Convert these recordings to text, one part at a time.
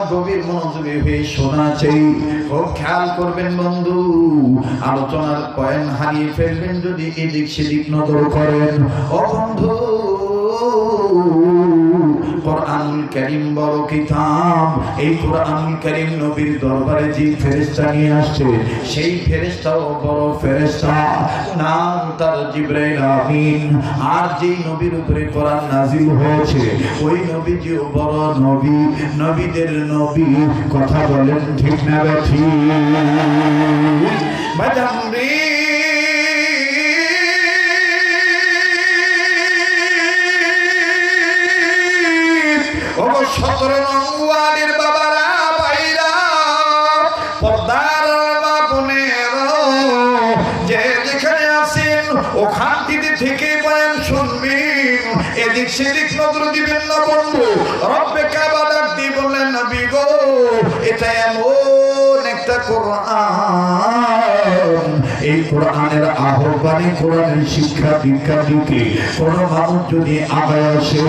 গভীর মনোযোগী হয়ে শোনা চাই। খুব খেয়াল করবেন বন্ধু, আলোচনার কয়েন হারিয়ে ফেলবেন যদি এদিক সেদিক নজর করেন। ও বন্ধু কোরআনুল কারীম বড় কিতাব। এই কারীম নবীর দরবারে যে ফেরেশতা নিয়ে আসছে, সেই ফেরেশতাও বড় ফেরেশতা। নাম তার জিবরাইল আমিন। আর যেই নবীর উপরে কোরআন নাজিল হয়েছে, ওই নবীজিও বড় নবী। নবীদের নবী, কথা বলেন ঠিক না ঠিক? সতেরো নং ওয়ার্ডের বাবারা, ভাইরা, পর্দার যে যেখানে আছেন, ওখান থেকে বয়ান শুনবেন। এদিক সেদিক কোরআনের আহ্বানে কোরআনের শিক্ষা দীক্ষা দিকে কোন মানুষ যদি আগায় আসে,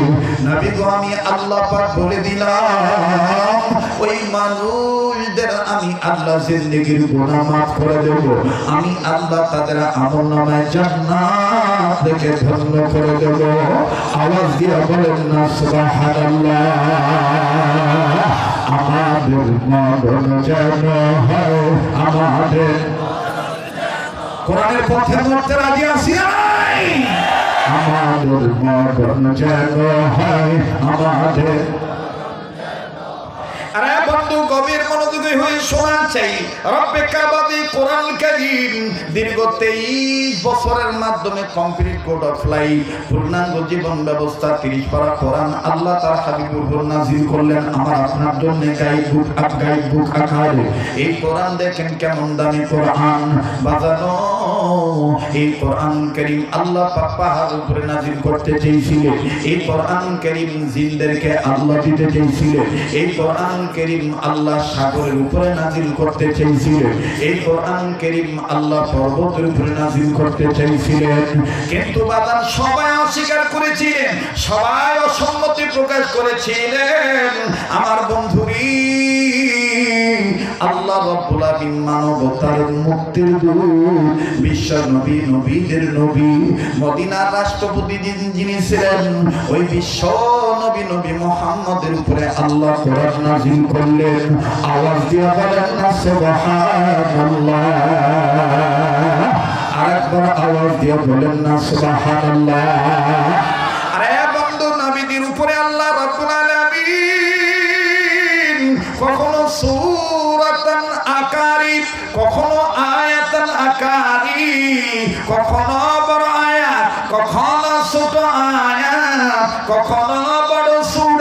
নবী গো, আমি আল্লাহ পাক বলে দিলাম, ওই মানুষদের আমি আল্লাহ জিন্দেগির করে দেব। আওয়াজ দিয়ে বলেন, না, সুবহানাল্লাহ আমাদের কোরআনের পথে মরতে রাজি আছি আমাদের মরণ যেন হয় আমাদের আরে বন্ধু, গভীর মনোযোগী হয়ে শোনা চাই। রব্বে কোরআন কারীম, দীর্ঘ 23 বছরের মাধ্যমে কমপ্লিট কোড অফ পূর্ণাঙ্গ জীবন ব্যবস্থা 30 পারা কোরআন, আল্লাহ তার হাবিবুর নাযিল করলেন, আমার আপনার জন্য আপ আকারে এই কোরআন দেখেন কেমন দামি কোরআন, বাজানো। এই কোরআন কারীম আল্লাহ পাক পাহাড়ের উপরে নাযিল করতে চেয়েছিলেন। এই কোরআন কারীম জিনদেরকে আল্লাহ দিতে চেয়েছিলেন। এই কোরআন করিম আল্লাহ সাগরের উপরে নাজিল করতে চেয়েছিলেন। এই কোরআন করিম আল্লাহ পর্বতের উপরে নাজিল করতে চেয়েছিলেন। কিন্তু বাদান সবাই অস্বীকার করেছিলেন, সবাই অসম্মতি প্রকাশ করেছিলেন। আমার বন্ধুরি আল্লাহ রব্বুল আলামিন মানবতার মুক্তির দূত বিশ্ব নবী, নবীদের নবী, মদিনার রাষ্ট্রপতি যিনি- ছিলেন, ওই বিশ্ব নবী নবী মুহাম্মদের উপরে আল্লাহ কোরআন নাযিল করলেন। আওয়াজ দিয়ে বলেন না, সুবহানাল্লাহ। আরেকবার আওয়াজ দিয়ে বলেন না, সুবহানাল্লাহ। উপরে কখনো কখনো আয়াতান আকারি কখনো বড় আয়াত কখনো ছোট আয়াত কখনো বড় সূরা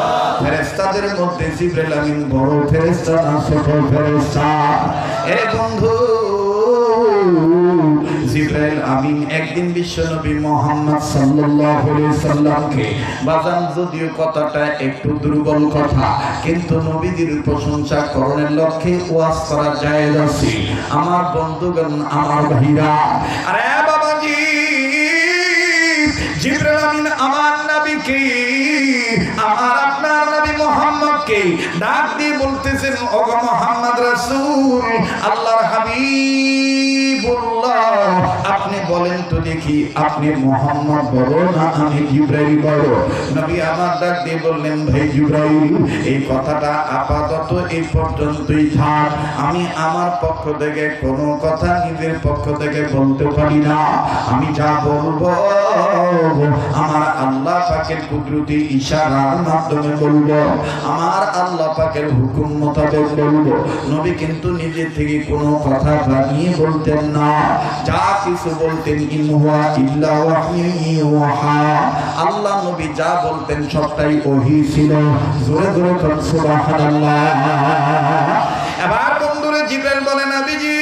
ফেরেস্তাদের মধ্যে জিব্রাইল আমিন বড় ফেরেস্তা না ছোট ফেরেস্তা এ বন্ধু, জিব্রাইল আমিন একদিন বিশ্বনবী মোহাম্মদ সাল্লাল্লাহু আলাইহি সাল্লামকে বাজান, যদিও কথাটা একটু দুর্বল কথা, কিন্তু নবীজির প্রশংসা করণের লক্ষ্যে ওয়াজ করা যায় আছে। আমার বন্ধুগণ, আমার ভাইরা, আরে বাবাজি, জিব্রাইল আমিন আমার নবীকে আমার আপনার নবী মোহাম্মদকে ডাক দিয়ে বলতেছেন ওগো মোহাম্মদ রাসূল আল্লাহর আপনি বলেন তো দেখি, আপনি মোহাম্মদ বড় না আমি জিব্রাইল বড়? নবী আমার ডাক দিয়ে বললেন, ভাই জিব্রাইল, এই কথাটা আপাতত এই পর্যন্তই থাক। আমি আমার পক্ষ থেকে কোনো কথা নিজের পক্ষ থেকে বলতে পারি না। আমি যা বলব, আমার আল্লাহ পাকের কুদরতি ইশারার মাধ্যমে বলব। আমার আল্লাহ পাকের হুকুম মোতাবেক বলব। নবী কিন্তু নিজে থেকে কোনো কথা বানিয়ে বলতেন না। যা কিছু বলতেন ইনহুয়া ইল্লা ওয়াহী ওয়াহা। আল্লাহ নবী যা বলতেন সবটাই ওহি ছিল। জোরে জোরে সুবহানাল্লাহ। এবার বন্ধুরা জিবরাইল বলেন, আবিজি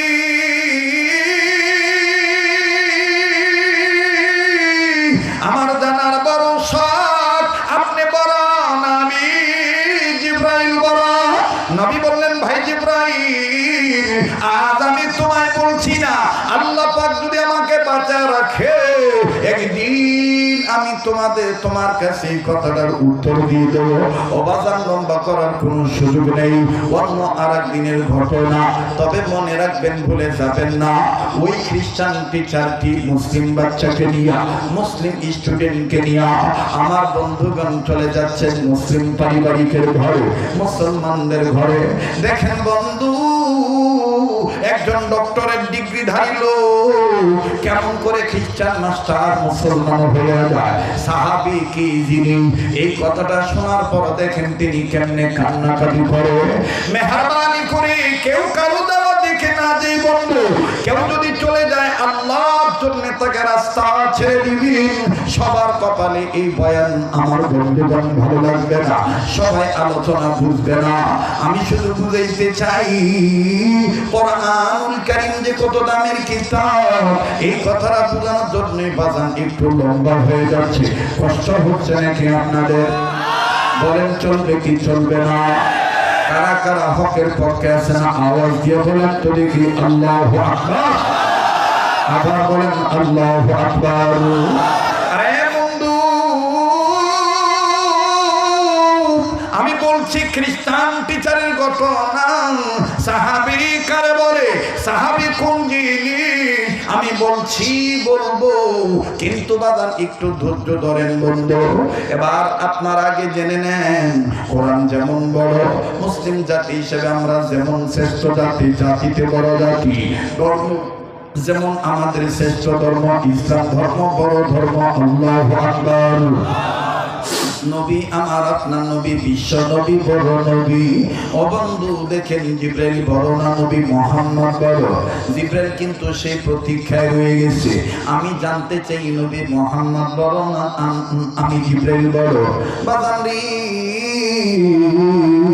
তোমাদের, তোমার কাছে এই কথাটার উত্তর দিয়ে দেবো। অবাজান লম্বা করার সুযোগ নেই। অন্য আর দিনের ঘটনা, তবে মনে রাখবেন, ভুলে যাবেন না। ওই খ্রিস্টান টিচারটি মুসলিম বাচ্চাকে নিয়ে, মুসলিম স্টুডেন্টকে নিয়ে, আমার বন্ধুগণ চলে যাচ্ছেন মুসলিম পারিবারিকের ঘরে, মুসলমানদের ঘরে। দেখেন বন্ধু, একজন ডক্টরের ধারিল। কেমন করে খ্রিস্টান মাস্টার মুসলমান হয়ে যায়? সাহাবি কি যিনি? এই কথাটা শোনার পর দেখেন তিনি কেমনে কান্নাকাটি করে। মেহরবানি করে কেউ কারও দেখে না কেউ যদি চলে যায়, আল্লাহর জন্য তাকে রাস্তা ছেড়ে সবার কপালে এই বয়ান আমার বন্ধুগণ ভালো লাগবে না। সবাই আলোচনা বুঝবে না। আমি শুধু বুঝাইতে চাই, কোরআনুল কারীম যে কত দামের কিতাব, এই কথাটা বোঝানোর জন্যই বাজান একটু লম্বা হয়ে যাচ্ছে। কষ্ট হচ্ছে নাকি আপনাদের? বলেন, চলবে কি চলবে না? কারা কারা হকের পক্ষে আওয়াজ দিয়ে বলেন তো দেখি, আল্লাহ আবার বলেন, আল্লাহ আমি বলছি, খ্রিস্টান টিচারের ঘটনা। সাহাবি কার বলে? সাহাবি কোন জিনিস বলছি, বলব, কিন্তু বাদান একটু ধৈর্য ধরেন বন্ধু। এবার আপনার আগে জেনে নেন, কোরআন যেমন বড়, মুসলিম জাতি হিসেবে আমরা যেমন শ্রেষ্ঠ জাতি, জাতিতে বড় জাতি। যেমন আমাদের শ্রেষ্ঠ ধর্ম, ইসলাম ধর্ম, বড় ধর্ম, আল্লাহ আকবার। নবী, আমার আপনার নবী, বিশ্ব নবী, বড় নবী। অবন্ধু দেখেন জিব্রাইল, বড় না নবী, মোহাম্মদ বড়। জিব্রাইল কিন্তু সেই প্রতীক্ষায় রয়ে গেছে। আমি জানতে চাই, নবী মোহাম্মদ বড় না আমি জিব্রাইল বড়? ভিন্ন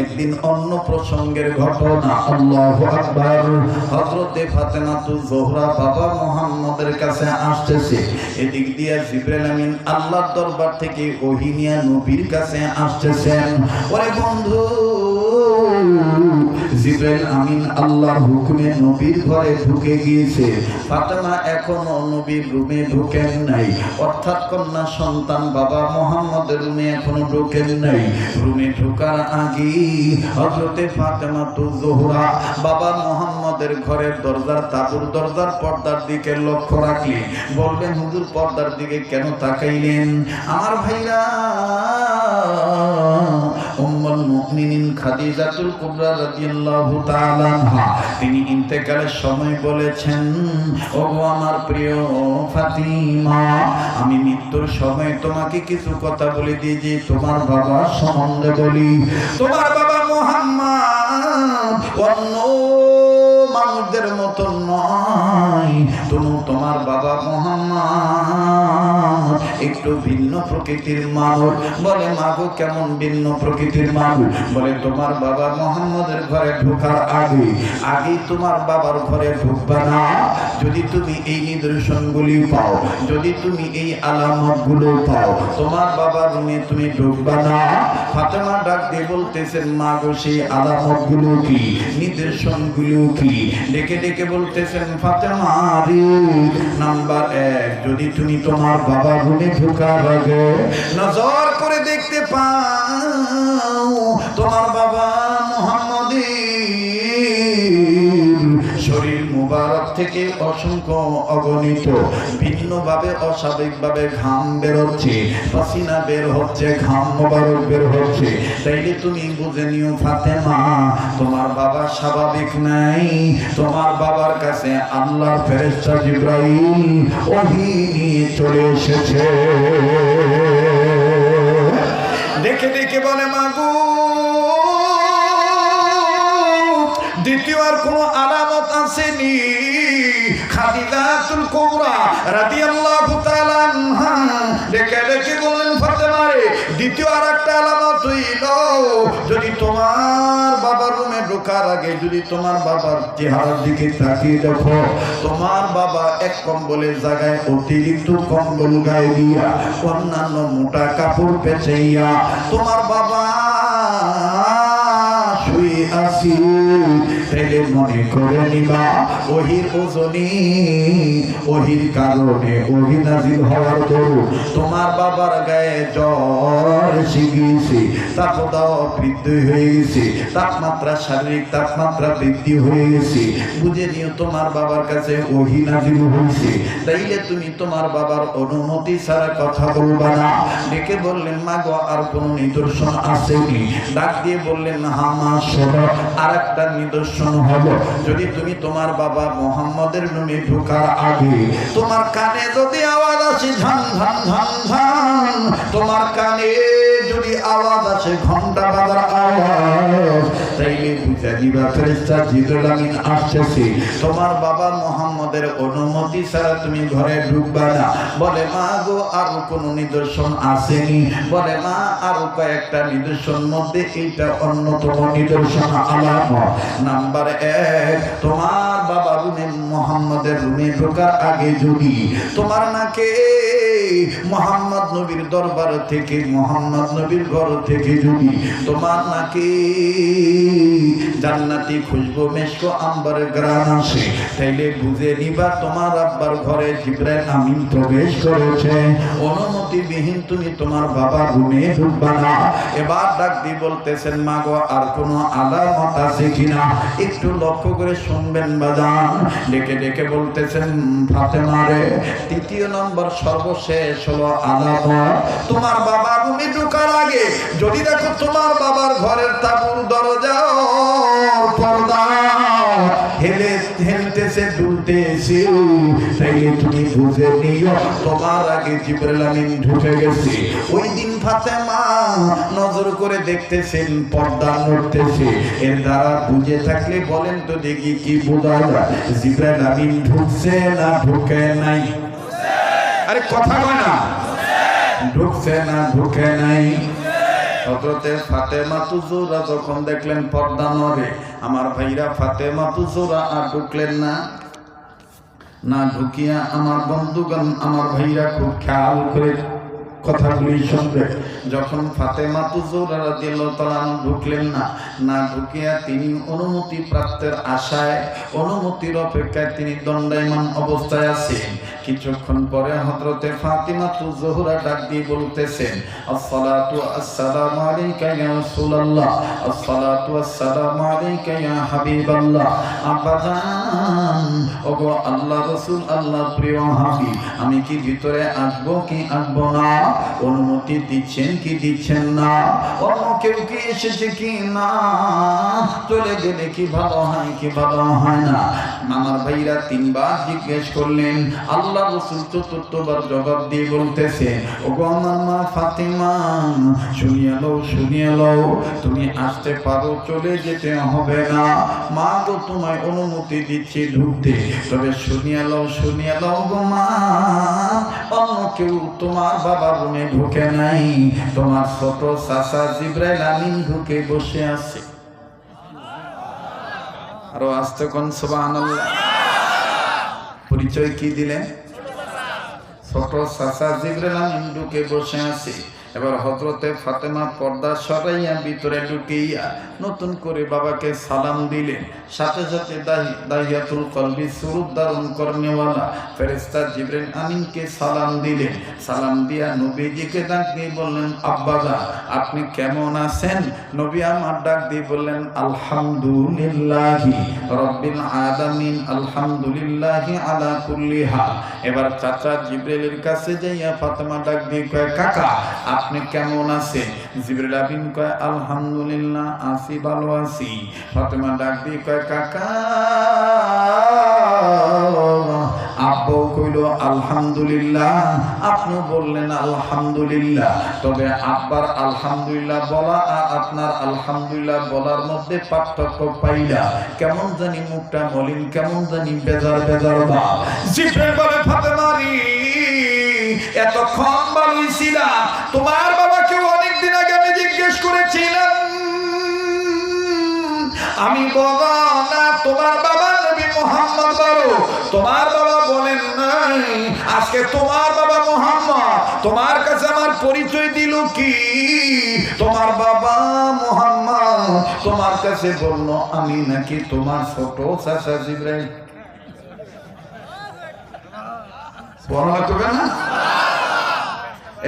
একদিন অন্য প্রসঙ্গের ঘটনা, আল্লাহ আকবার। হযরতে ফাতেমা তু জোহরা বাবা মুহাম্মদের কাছে আসতেছে। এদিক দিয়ে জিবরাইল আমিন আল্লাহর দরবার থেকে ওহী নিয়া নবীর কাছে আসতেছেন। ওরে বন্ধু জিবরাইল আমিন, আল্লাহর হুকুমে নবীর ঘরে ঢুকে গিয়েছে। ফাতেমা এখনও নবীর রুমে ঢুকেন নাই। অর্থাৎ কন্যা সন্তান বাবা মোহাম্মদের রুমে এখনও ঢুকেন নাই। রুমে ঢোকার আগে হযরতে ফাতেমা তু জোহরা বাবা মোহাম্মদের ঘরের দরজার তাবুর দরজার পর্দার দিকে লক্ষ্য রাখলেন। বলবেন হুজুর, পর্দার দিকে কেন তাকাইলেন? আমার ভাইরা, উম্মুল মুমিনিন খাদিজাতুল কুবরা রাদিয়াল্লাহু তিনি ইন্তেকালের সময় বলেছেন আমার প্রিয় ফাতিমা, আমি মৃত্যুর সময় তোমাকে কিছু কথা বলে দিয়ে যে তোমার বাবা সম্বন্ধে বলি। তোমার বাবা মোহাম্মদ মানুষদের মতো নয়। তুমি তোমার বাবা মোহাম্মদ একটু ভিন্ন প্রকৃতির মানুষ বলে, মাগো, কেমন ভিন্ন প্রকৃতির মানুষ বলে, তোমার বাবা মোহাম্মদের ঘরে ঢোকার আগে আগে তোমার বাবার ঘরে ঢুকবা না। যদি তুমি এই নিদর্শনগুলি পাও, যদি তুমি এই আলামতগুলো পাও, তোমার বাবার রুমে তুমি ঢুকবা না। ফাতেমা ডাক দিয়ে বলতেছেন মা গো সেই আলামতগুলো কি? নিদর্শনগুলো কি? ডেকে ডেকে বলতেছেন, ফাতেমা রে, নাম্বার এক, যদি তুমি তোমার বাবার রুমে ঢোকার বাজে নজর করে দেখতে পাও থেকে অসংখ্য অগণিত, ভিন্নভাবে অস্বাভাবিকভাবে ঘাম বেরোচ্ছে পাসিনা বের হচ্ছে, ঘাম মুবারক বের হচ্ছে। তাইলে তুমি বুঝে নিও, ফাতেমা, তোমার বাবা স্বাভাবিক নাই। তোমার বাবার কাছে আল্লাহর ফেরেশতা জিব্রাইল ওহী নিয়ে চলে এসেছে। দেখে দেখে বলে মাগু দ্বিতীয় আর কোনো আলামত আসেনি। খাদিজাতুল কুবরা রাদিয়াল্লাহু তাআলা আনহা। বললেন ফাতেমা রে দ্বিতীয় আর একটা আলামত হইল যদি তোমার বাবার রুমে ঢোকার আগে, যদি তোমার বাবার চেহারার দিকে তাকিয়ে দেখো, তোমার বাবা এক কম্বলের জায়গায় অতিরিক্ত কম্বল গায়ে দিয়া অন্যান্য মোটা কাপড় পেঁচাইয়া, তোমার বাবা আসি তাইলে মনে করে নিবা ওহির ওজনী ওহির কারণে হওয়ার তোমার বাবার গায়ে জ্বর বৃদ্ধি হয়ে গেছে তাপমাত্রা শারীরিক তাপমাত্রা বৃদ্ধি হয়ে গেছে বুঝে তোমার বাবার কাছে ওহি হয়েছে। তাইলে তুমি তোমার বাবার অনুমতি ছাড়া কথা বলবা না। ডেকে বললেন, মা গো, আর কোনো নিদর্শন আসেনি। ডাক দিয়ে বললেন, হা মা একটা নিদর্শন হলো। যদি তুমি তোমার বাবা মোহাম্মদের নামে ঢোকার আগে তোমার কানে যদি আওয়াজ আসে ঝান ঝান ঝান ঝান, তোমার কানে যদি আওয়াজ আসে ঘণ্টা বাজার আওয়াজ, তাইলে তোমার বাবা মোহাম্মদের অনুমতি ছাড়া তুমি ঘরে ঢুকবা না। বলে, মা গো, আর কোনো নিদর্শন আসেনি। বলে, মা, আর কয়েকটা নিদর্শন মধ্যে এইটা অন্যতম নিদর্শন আলাম নাম্বার এক, তোমার বাবা রুমে, মোহাম্মদের রুমে ঢোকার আগে যদি তোমার নাকে মোহাম্মদ নবীর দরবার থেকে, মোহাম্মদ নবীর ঘর থেকে যদি তোমার নাকি জান্নাতি খুশবু, মেশকো আম্বারের গ্রাম আসে, তাইলে বুঝে নিবা তোমার আব্বার ঘরে জিব্রাইল আমিন প্রবেশ করেছে। অনুমতি বিহীন তুমি তোমার বাবার রুমে ঢুকবা না। এবার ডাক দিয়ে বলতেছেন মা গো আর কোনো আলামত আছে কিনা? একটু লক্ষ্য করে শুনবেন, বাজান। ডেকে ডেকে বলতেছেন, ফাতেমা রে, তৃতীয় নম্বর সর্বশেষ হলো আলামত তোমার বাবা রুমে ঢোকার আগে, যদি দেখো তোমার বাবার ঘরের তাবুর দরজা পর্দা হেলে হেলতেছে, দুলতেছে। তাইলে তুমি বুঝে নিও, তোমার আগে জিবরাইল ঢুকে গেছে। ওই দিন ফাতেমা নজর করে দেখতেছেন, পর্দা নড়তেছে। এর দ্বারা বুঝে থাকলে বলেন তো দেখি কি বোঝা যায়, জিবরাইল ঢুকছে না ঢুকে নাই। আরে কথা কয় না। ঢুকছে না, ঢুকে নাই। হজরতে ফাতেমা তুজুরা যখন দেখলেন পর্দা নড়ে, আমার ভাইরা ফাতেমা তুজুরা আর ঢুকলেন না। না ঢুকিয়া আমার বন্ধুগণ, আমার ভাইরা খুব খেয়াল করে কথাগুলি শুনবে। যখন ফাতেমা তুজুরা রাদিয়াল্লাহু তাআলা ঢুকলেন না না ঢুকিয়া তিনি অনুমতি প্রাপ্তের আশায়, অনুমতির অপেক্ষায় তিনি দণ্ডায়মান অবস্থায় আছেন। কিছুক্ষণ পরে হযরতে ফাতিমা তুজুরা ডাক দিয়ে বলতেছেন, আসসালাতু আসসালামু আলাইকা ইয়া রাসূলুল্লাহ, আসসালাতু আসসালামু আলাইকা ইয়া হাবিবাল্লাহ। আব্বাজান আল্লাহ রাসূল আল্লাহ প্রিয় হাবিব, আমি কি ভিতরে আসব কি আসব না? অনুমতি দিচ্ছেন কি দিচ্ছেন না? অন্য কেউ কি এসেছে কি না? চলে গেলে কি ভালো হয়, কি ভালো হয় না? আমার ভাইরা তিনবার জিজ্ঞেস করলেন, আল্লাহ রসুল চতুর্থবার জবাব দিয়ে বলতেছে ও ফাতিমা, শুনিয়ে শুনিয়ে তুমি আসতে পারো, চলে যেতে হবে না। মা তো তোমায় অনুমতি দিচ্ছি ঢুকতে, তবে শুনিয়ে শুনিয়ে অন্য কেউ তোমার ঢুকে নাই, তোমার ছোট চাচা জিব্রাইল আমিন ঢুকে বসে আছে। আরও আসতে কোন সুবহানাল্লাহ। পরিচয় কি দিলেন? ছোট চাচা জিব্রাইল আমিন ঢুকে বসে আছে। এবার হজরতে ফাতেমা পর্দা সরাইয়া ভিতরে ঢুকিয়া নতুন করে বাবাকে সালাম দিলেন। সাথে সাথে আমিনকে সালাম দিলেন। সালাম দিয়া ডাক দিয়ে বললেন আব্বাদা আপনি কেমন আছেন? নবী আমার ডাক দিয়ে বললেন, আলহামদুলিল্লাহি রব্বিল আলামিন, আলহামদুলিল্লাহি আলা কুল্লি হাল এবার চাচা জিব্রাইলের কাছে যাইয়া ফাতেমা ডাক দিয়ে কয়, কাকা, আপনি কেমন আছেন? জিব্রাইল আমিন কয়, আলহামদুলিল্লাহ, আছি, ভালো আছি। ফাতেমা ডাক দিয়ে কয় আলহামদুলিল্লাহ। আপনি বললেন, আলহামদুলিল্লাহ। তবে আব্বার আলহামদুলিল্লাহ বলা আর আপনার আলহামদুলিল্লাহ বলার মধ্যে পার্থক্য পাইলা। কেমন জানি মুখটা মলিন, কেমন জানি বেজার বেজার বলে, ফাতেমা রে, এতক্ষণ ভালোই তোমার বাবাকে অনেক জিজ্ঞেস করেছিলাম আমি না, তোমার বাবা নবী মোহাম্মদ বলো। তোমার বাবা বলেন নাই, আজকে তোমার বাবা মোহাম্মদ। তোমার কাছে আমার পরিচয় দিল কি? তোমার বাবা মোহাম্মদ, তোমার কাছে বলল, আমি নাকি তোমার ছোট চাচা জিব্রাইল? বর্ণনা করবে না?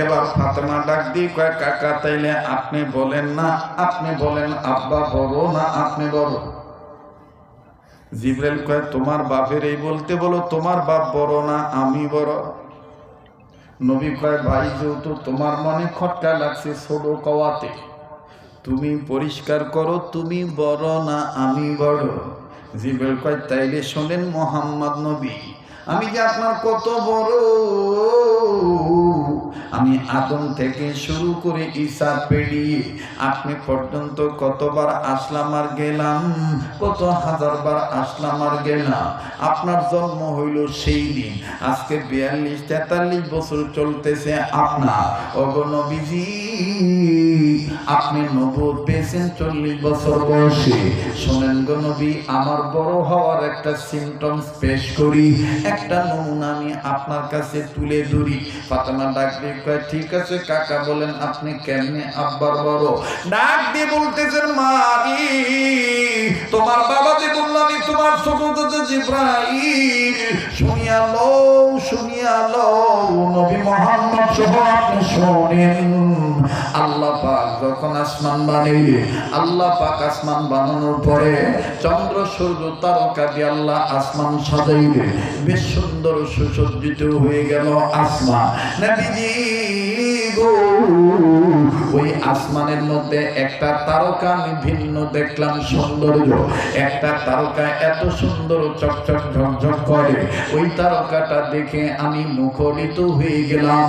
এবার ফাতেমা ডাক দিয়ে কয়, কাকা, তাইলে আপনি বলেন না, আপনি বলেন, আব্বা বড় না আপনি বড়? জিব্রাইল কয়, তোমার বাপের এই বলতে বলো, তোমার বাপ বড় না আমি বড়? নবী কয়, ভাই, যেহেতু তোমার মনে খটকা লাগছে, ছোট কওয়াতে। তুমি পরিষ্কার করো, তুমি বড় না আমি বড়। জিব্রাইল কয়, তাইলে শোনেন মোহাম্মদ নবী, আমি যে আপনার কত বড় আমি আদম থেকে শুরু করে ঈশা পেরিয়ে আপনি পর্যন্ত কতবার আসলাম আর গেলাম? কত হাজারবার আসলাম আর গেলাম? আপনার জন্ম হইল সেই দিন। আজকে বিয়াল্লিশ, তেতাল্লিশ বছর চলতেছে আপনার। অগণবিজি আপনি নবুত পেয়েছেন চল্লিশ বছর বয়সে। শোনেন গো নবী, আমার বড় হওয়ার একটা সিমটমস পেশ করি। একটা নমুনা আমি আপনার কাছে তুলে ধরি। ফাতেমা ডাক দিয়ে ঠিক আছে কাকা, বলেন আপনি কেমনে আব্বার বড়? ডাক দিয়ে বলতেছেন মারি তোমার বাবা যে বলল আমি তোমার ছোট দাদা জিব্রাইল। শুনিয়া লো শুনিয়া লো নবী মোহাম্মদ সহ আপনি শোনেন, আল্লাহ পাক যখন আসমান বানাইলে আল্লাহ পাক আসমান বানানোর পরে চন্দ্র, সূর্য, তারকা দিয়ে আল্লাহ আসমান সাজাইলে, বেশ সুন্দর সুসজ্জিত হয়ে গেল আসমান। নবীজি গো ওই আসমানের মধ্যে একটা তারকা আমি ভিন্ন দেখলাম সৌন্দর্য। একটা তারকা এত সুন্দর চকচক ঝকঝক করে। ওই তারকাটা দেখে আমি মুখরিত হয়ে গেলাম।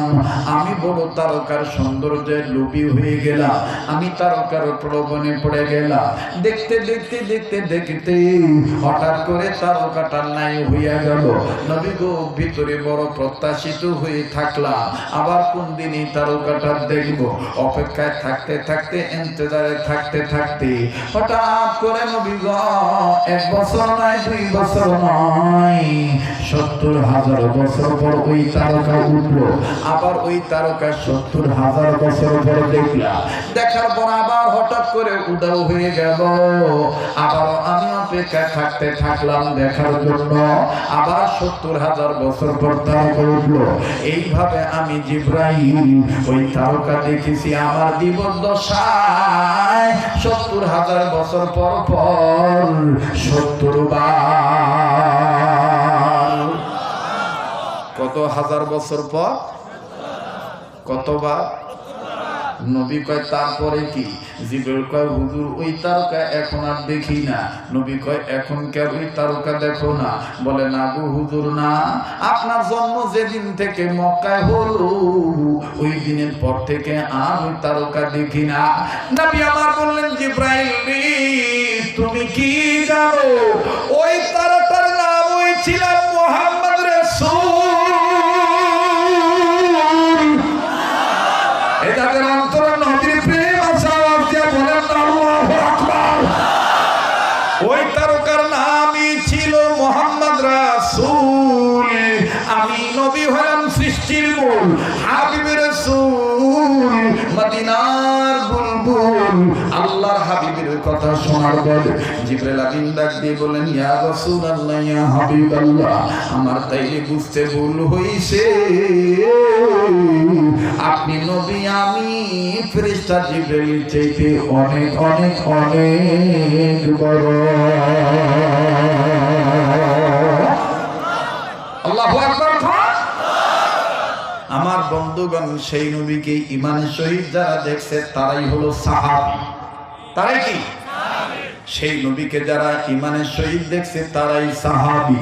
আমি বড় তারকার সৌন্দর্যের লোভী হয়ে গেলাম। আমি তারকার প্রলোভনে পড়ে গেলাম। দেখতে দেখতে দেখতে দেখতে হঠাৎ করে তারকাটা নাই হইয়া গেল। নবী গো, ভিতরে বড় প্রত্যাশিত হয়ে থাকলাম। আবার কোন দিন এই তারকাটা দেখব? অপেক্ষায় থাকতে থাকতে এন্তজারে থাকতে থাকতে। হঠাৎ করে নবী এক বছর নয় দুই বছর নয় সত্তর হাজার বছর পর ওই তারকা উঠল। আবার ওই তারকা সত্তর হাজার বছর পর দেখলাম দেখার পর আবার হঠাৎ করে উদাও হয়ে গেল। আবার আমি অপেক্ষায় থাকতে থাকলাম দেখার জন্য। আবার সত্তর হাজার বছর পর তারকা উঠল। এইভাবে আমি জিব্রাহিম ওই তারকা দেখেছি আমার জীবদ্দশায় সত্তর হাজার বছর পর পর সত্তর কত হাজার বছর পর? কতবার? নবী কয়, তারপরে কি? জিবরুল কয়, হুজুর, ওই তারকা এখন আর দেখি না। নবী কয়, এখন কে ওই তারকা দেখো না। বলে, না গো হুজুর, না। আপনার জন্ম যেদিন থেকে মক্কায় হলো, ওই দিনের পর থেকে আর ওই তারকা দেখি না। নবী আমার বললেন, জিব্রাইল তুমি কি জানো? ওই তারকার নাম ওই ছিলাম মোহাম্মদ রাসূল। আল্লাহর হাবিবের কথা শোনার পরে জিবরাইল আমিন ডাক দিয়ে বলেন ইয়া রাসূলুল্লাহ, ইয়া হাবিবাল্লাহ, আমার তাইলে বুঝতে ভুল হইছে। আপনি নবী, আমি ফেরেশতা জিবরাইল চাইতে অনেক অনেক অনেক বড়। আল্লাহু আকবার আমার বন্ধুগণ সেই নবীকে ইমান শহীদ যারা দেখছে তারাই হলো সাহাব। তারাই কি? সেই নবীকে যারা ইমানের শহীদ দেখছে তারাই সাহাবী।